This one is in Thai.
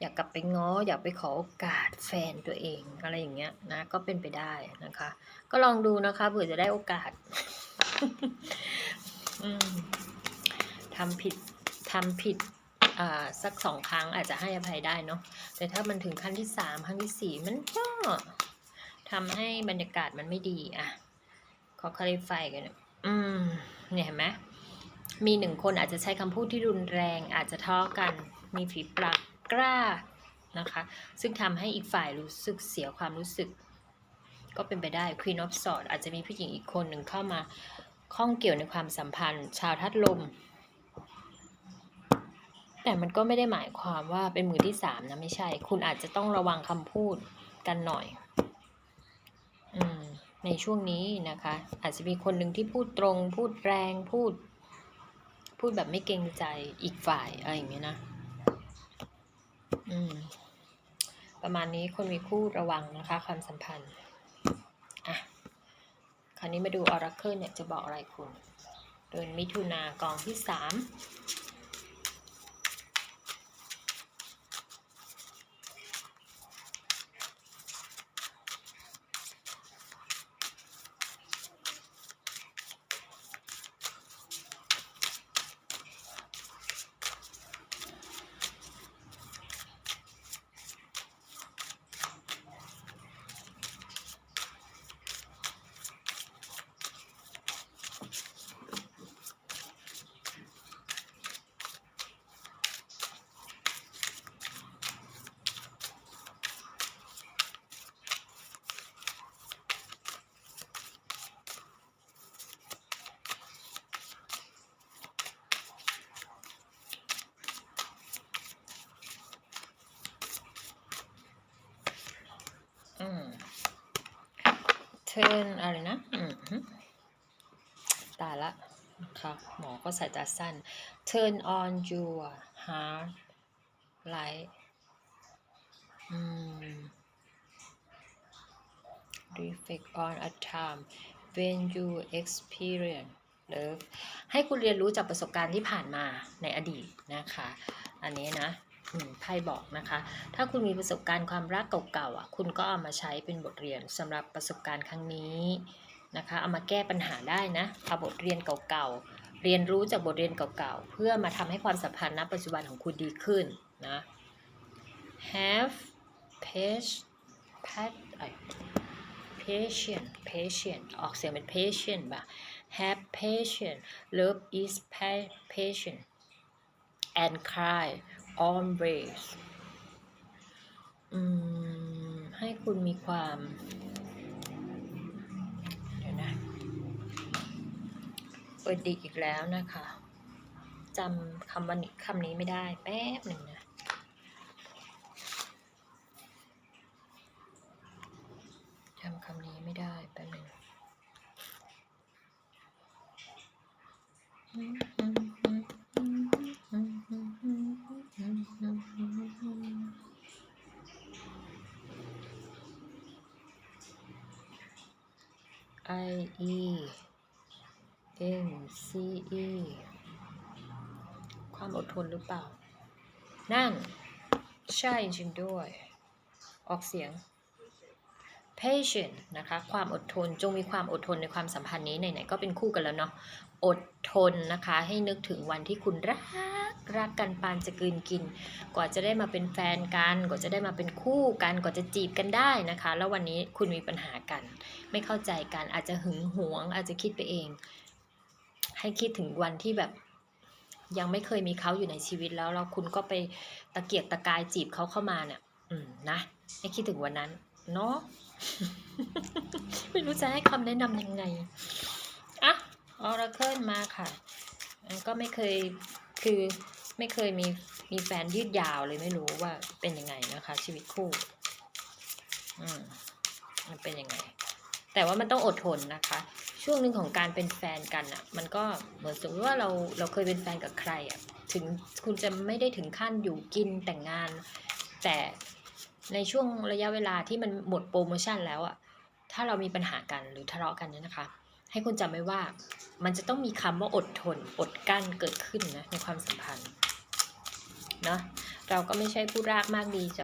อยากกลับไปง้อ อยากไปขอโอกาสแฟนตัวเองอะไรอย่างเงี้ยนะก็เป็นไปได้นะคะ ก็ลองดูนะคะเผื่อจะได้โอกาสทำผิดทำผิดสักสองครั้งอาจจะให้อภัยได้เนาะแต่ถ้ามันถึงขั้นที่สามครั้งที่สี่มันก็ทำให้บรรยากาศมันไม่ดีอะขอคล a ไฟกันนะอืมเนี่ยเห็นไหมมีหนึ่งคนอาจจะใช้คำพูดที่รุนแรง อาจจะทะเลาะกันมีฝีปาก กล้านะคะ ซึ่งทำให้อีกฝ่ายรู้สึกเสียความรู้สึก ก็เป็นไปได้ Queen of Swords อาจจะมีผู้หญิงอีกคนหนึ่งเข้ามาข้องเกี่ยวในความสัมพันธ์ ชาวทัดลม แต่มันก็ไม่ได้หมายความว่าเป็นมือที่สามนะไม่ใช่ คุณอาจจะต้องระวังคำพูดกันหน่อยอในช่วงนี้นะคะ อาจจะมีคนหนึ่งที่พูดตรง พูดแรงพูด พูดแบบไม่เกรงใจอีกฝ่ายอะไรอย่างเงี้ยนะ ประมาณนี้คนมีคู่ระวังนะคะ ความสัมพันธ์ อะ คราวนี้มาดูออร์เคิลเนี่ยจะบอกอะไรคุณ เดือนมิถุนากองที่สาม turn อะไรนะตายละค่ะหมอก็สายตาสั้น turn on your heart light อืม reflect on a time when you experience love ให้คุณเรียนรู้จากประสบการณ์ที่ผ่านมาในอดีตนะคะ อันนี้นะ ไพ่บอกนะคะ ถ้าคุณมีประสบการณ์ความรักเก่าๆอะคุณก็เอามาใช้เป็นบทเรียนสำหรับประสบการณ์ครั้งนี้นะคะ เอามาแก้ปัญหาได้นะเอาบทเรียนเก่าๆเรียนรู้จากบทเรียนเก่าๆเพื่อมาทำให้ความสัมพันธ์ณปัจจุบันของคุณดีขึ้นนะ have patience patient patient ออกเสียงเป็น patient ป่ะ have patience love is pa- patient and cry always อืมให้คุณมีความ เดี๋ยวนะเปิดดีอีกแล้วนะคะจำคำวันคำนี้ไม่ได้แป๊บหนึ่งนะจำคำนี้ไม่ได้แป๊บหนึ่ง I E N C E ความอดทนหรือเปล่า นั่น ใช่จริงด้วย ออกเสียง patient นะคะ ความอดทน จงมีความอดทนในความสัมพันธ์นี้ไหนๆก็เป็นคู่กันแล้วเนาะ อดทนนะคะ ให้นึกถึงวันที่คุณรักรักกันปานจะกลืนกิน กว่าจะได้มาเป็นแฟนกัน กว่าจะได้มาเป็นคู่กันกว่าจะจีบกันได้นะคะ แล้ววันนี้คุณมีปัญหากัน ไม่เข้าใจกันอาจจะหึงหวง อาจจะคิดไปเอง ให้คิดถึงวันที่แบบยังไม่เคยมีเขาอยู่ในชีวิตแล้วแล้วคุณก็ไปตะเกียกตะกายจีบเขาเข้ามาเนี่ยอืมนะให้คิดถึงวันนั้นเนาะไม่รู้จะให้คำแนะนำยังไง เคิลมาค่ะ ก็ไม่เคยคือไม่เคยมีมีแฟนยืดยาวเลยไม่รู้ว่าเป็นยังไงนะคะ ชีวิตคู่ อืมมันเป็นยังไง แต่ว่ามันต้องอดทนนะคะ ช่วงหนึ่งของการเป็นแฟนกันอะ่ะ มันก็เหมือนสมมติว่าเราเราเคยเป็นแฟนกับใครอะ่ะ ถึงคุณจะไม่ได้ถึงขั้นอยู่กินแต่งงาน แต่ในช่วงระยะเวลาที่มันหมดโปรโมชั่นแล้วอะ่ะถ้าเรามีปัญหากันหรือทะเลาะกันเนี่ยนะคะ ให้คุณจำไว้ว่า มันจะต้องมีคำว่าอดทน อดกั้นเกิดขึ้นนะในความสัมพันธ์เนาะเราก็ไม่ใช่ผู้รากมากดีจะ